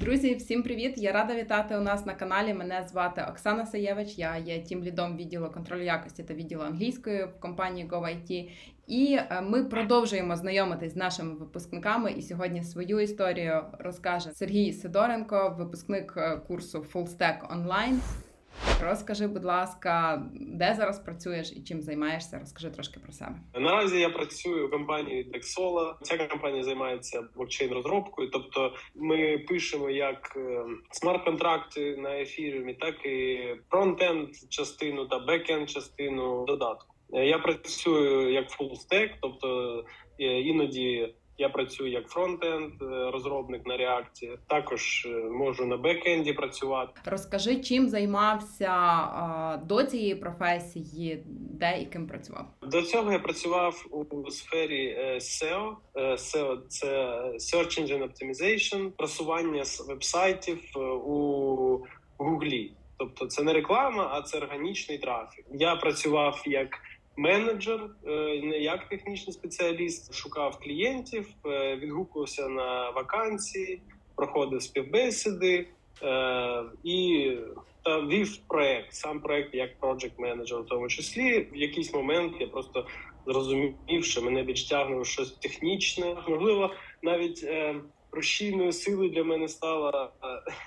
Друзі, всім привіт! Я рада вітати у нас на каналі. Мене звати Оксана Саєвич. Я є тім лідом відділу контролю якості та відділу англійської в компанії GoIT. І е, ми продовжуємо знайомитись з нашими випускниками. І сьогодні свою історію розкаже Сергій Сидоренко, випускник е, курсу Full Stack Online. Розкажи, будь ласка, де зараз працюєш і чим займаєшся? Розкажи трошки про себе. Наразі я працюю у компанії Dexola. Ця компанія займається блокчейн розробкою. Тобто, ми пишемо як е, смарт-контракти на ефіріумі, так і фронтенд частину та бекенд частину додатку. Е, Я працюю як stack, тобто е, іноді. Я працюю як фронтенд е, розробник на реакції. Також е, можу на бекенді працювати. Розкажи, чим займався до цієї професії, де і ким працював. До цього я працював у сфері е, SEO. SEO – це Search Engine Optimization, просування вебсайтів у Гуглі. Тобто це не реклама, а це органічний трафік. Я працював як менеджер, е, не як технічний спеціаліст. Шукав клієнтів, е, відгукувався на вакансії, проходив співбесіди е, і та вів проект, сам проект як project менеджер, в тому числі. В якийсь момент я просто зрозумів, що мене більш тягнуло щось технічне. Можливо, навіть рушійною силою для мене стала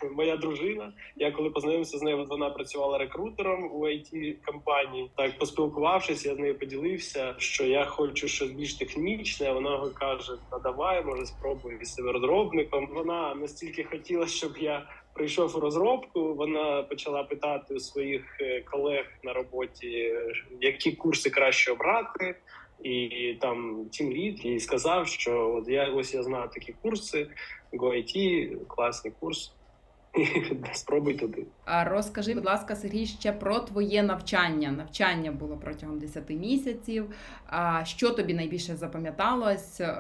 е, моя дружина. Я коли познайомився з нею, вона працювала рекрутером у it компанії. Так поспілкувавшись, я з нею поділився, що я хочу щось більш технічне. Вона каже: Та давай, може, спробуй себе розробником. Вона настільки хотіла, щоб я прийшов у розробку. Вона почала питати у своїх е, колег на роботі, е, які курси краще обрати. І там тім лід їй сказав, що от я ось я знаю такі курси, GoIT, класний курс. Спробуй туди. А розкажи, будь ласка, Сергій, ще про твоє навчання. Навчання було протягом 10 місяців. А що тобі найбільше запам'яталось е,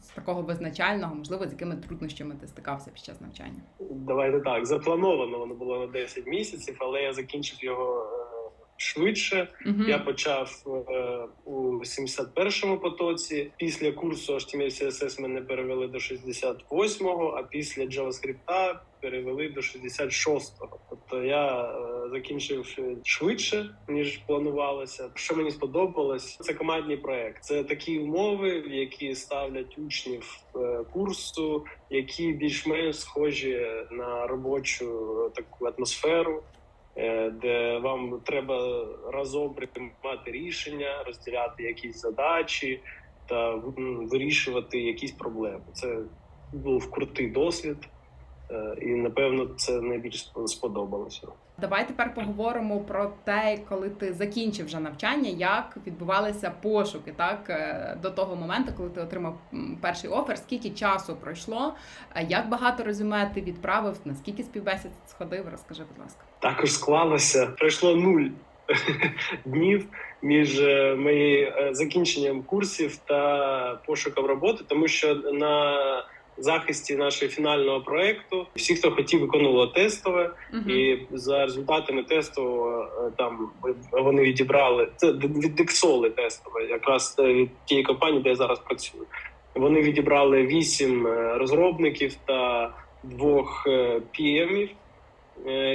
з такого визначального, можливо, з якими труднощами ти стикався під час навчання? Давайте так. Заплановано воно було на 10 місяців, але я закінчив його е, швидше. Угу. Я почав е, у 71-му потоці. Після курсу HTML CSS мене перевели до 68-го, а після JavaScript перевели до 66-го. Тобто я е, закінчив швидше ніж планувалося. Що мені сподобалось, це командний проект. Це такі умови, які ставлять учнів е, курсу, які більш-менш схожі на робочу е, таку атмосферу. Е, Де вам треба разом приймати рішення, розділяти якісь задачі та вирішувати якісь проблеми. Це був крутий досвід, е, і напевно це найбільш спо- сподобалося. Давай тепер поговоримо про те, коли ти закінчив вже навчання, як відбувалися пошуки, так е, до того моменту, коли ти отримав перший офер, скільки часу пройшло, е, як багато резюме ти відправив, наскільки співбесід сходив, розкажи, будь ласка. Також склалося пройшло нуль днів між е, моїм закінченням курсів та пошуком роботи, тому що на захисті нашого фінального проекту всі, хто хотів, виконували тестове. Мгм. І за результатами тестового е, там вони відібрали це від Дексоли тестове, якраз е, від тієї компанії, де я зараз працюю. Вони відібрали вісім е, розробників та двох е,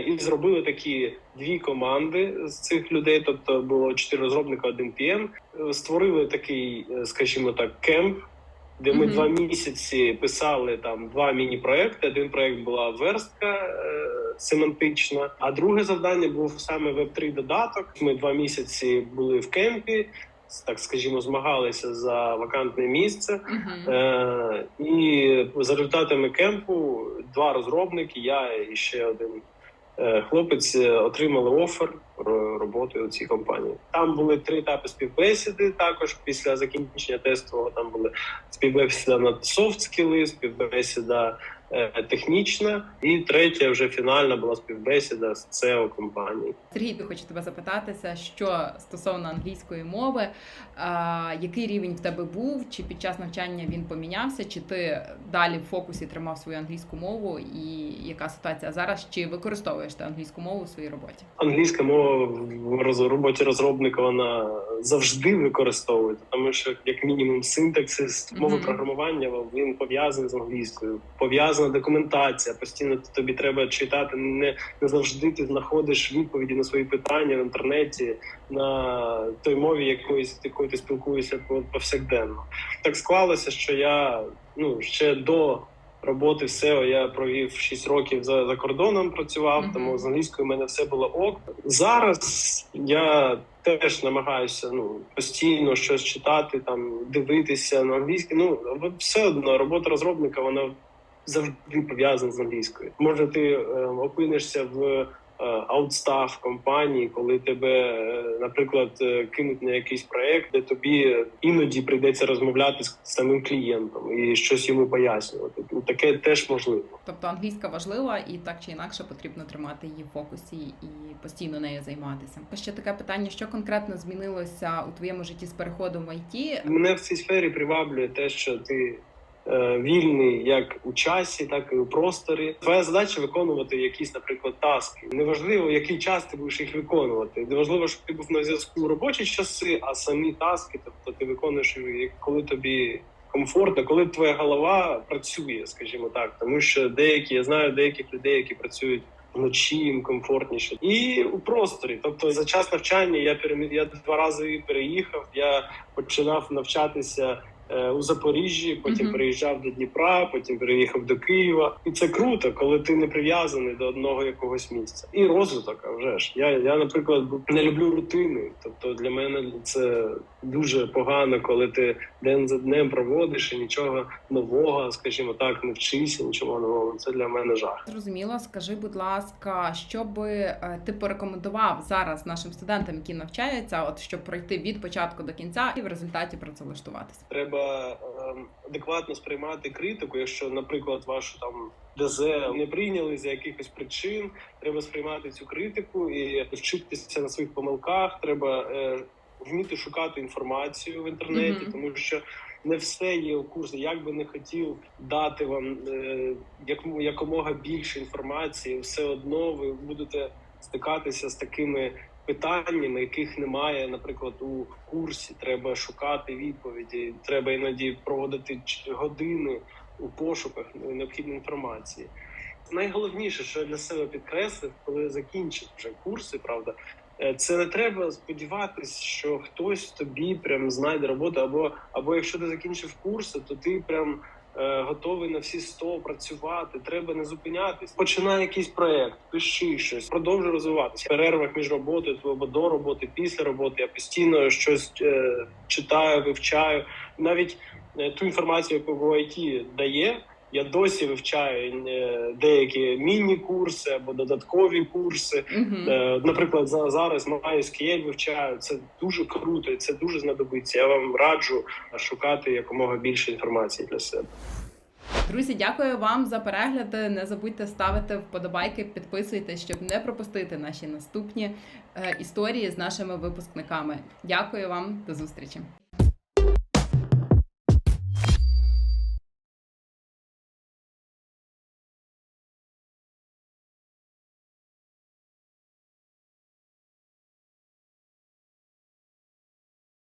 і зробили такі дві команди з цих людей. Тобто було чотири розробника, один PM. Створили такий, скажімо так, кемп. Де ми Мгм. два місяці писали там два міні-проекти. Один проект була верстка е, семантична, а друге завдання був саме веб 3 додаток. Ми два місяці були в кемпі, так скажімо, змагалися за вакантне місце. Мгм. Е, і за результатами кемпу два розробники, я і ще один хлопець е, отримали офер про роботу у цій компанії. Там були три етапи співбесіди. Також після закінчення тестового там були співбесіда на софт скіли, співбесіда е, технічна, і третя вже фінальна була співбесіда з SEO компанії. Сергій, я хочу тебе запитатися, що стосовно англійської мови, а, який рівень в тебе був, чи під час навчання він помінявся, чи ти далі в фокусі тримав свою англійську мову, і яка ситуація зараз? Чи використовуєш ти англійську мову у своїй роботі? Англійська мова в роботі розробника вона завжди використовується, тому що як мінімум синтаксис мови Мгм. програмування він пов'язаний з англійською, пов'язана документація. Постійно тобі треба читати. Не, не завжди ти знаходиш відповіді на свої питання в інтернеті на той мові, якоюсь якою ти спілкуєшся по- повсякденно. Так склалося, що я ну ще до роботи SEO я провів 6 років за, за кордоном. Працював, Мгм. тому з англійською в мене все було ок. Зараз я теж намагаюся ну постійно щось читати, там дивитися на англійській. Ну все одно робота розробника вона завжди пов'язана з англійською. Може, ти е, опинишся в аутстаф компанії, коли тебе, е, наприклад, е, кинуть на якийсь проект, де тобі іноді прийдеться розмовляти з самим клієнтом і щось йому пояснювати. Ну, Таке теж можливо. Тобто англійська важлива і так чи інакше потрібно тримати її в фокусі і постійно нею займатися. Ще таке питання: що конкретно змінилося у твоєму житті з переходом в ІТ? Мене в цій сфері приваблює те, що ти е, вільний як у часі, так і у просторі. Твоя задача виконувати якісь, наприклад, таски. Неважливо, який час ти будеш їх виконувати. Неважливо, щоб ти був на зв'язку в робочі часи, а самі таски, тобто ти виконуєш коли тобі. Комфортно, коли твоя голова працює, скажімо так, тому що деякі я знаю деяких людей, які працюють вночі їм комфортніше, і у просторі. Тобто за час навчання я перемі... я два рази переїхав. Я починав навчатися е, у Запоріжжі, потім Мгм. переїжджав до Дніпра, потім переїхав до Києва. І це круто, коли ти не прив'язаний до одного якогось місця. І розвиток, а вже ж. Я, я, наприклад, не люблю рутини. Тобто для мене це дуже погано, коли ти день за днем проводиш і нічого нового, скажімо так, не вчишся, нічого нового. Це для мене жах. Зрозуміло, скажи, будь ласка, що би е, ти порекомендував зараз нашим студентам, які навчаються, от щоб пройти від початку до кінця і в результаті працевлаштуватися? Треба ем, адекватно сприймати критику. Якщо, наприклад, вашу там ДЗ не прийняли за якихось причин, треба сприймати цю критику і вчитися на своїх помилках. Треба е, вміти шукати інформацію в інтернеті, Мгм. тому що. Не все є у курсі. Як би не хотів дати вам е, якомога більше інформації, все одно ви будете стикатися з такими питаннями, яких немає, наприклад, у курсі. Треба шукати відповіді. Треба іноді проводити години у пошуках необхідної інформації. Найголовніше, що я для себе підкреслив, коли закінчив вже курси, правда, це не треба сподіватись, що хтось тобі прям знайде роботу, або або якщо ти закінчив курси, то ти прям е, готовий на всі 100 працювати. Треба не зупинятись. Починай якийсь проект, пиши щось, продовжуй розвиватися. Перервах між роботою або до роботи, після роботи я постійно щось е, читаю, вивчаю. Навіть е, ту інформацію, яку в IT дає. Я досі вивчаю е, деякі міні-курси або додаткові курси. Угу. Е, Наприклад, за- зараз MySQL вивчаю. Це дуже круто, і це дуже знадобиться. Я вам раджу шукати якомога більше інформації для себе. Друзі, дякую вам за перегляди. Не забудьте ставити вподобайки, підписуйтесь, щоб не пропустити наші наступні е, історії з нашими випускниками. Дякую вам, до зустрічі.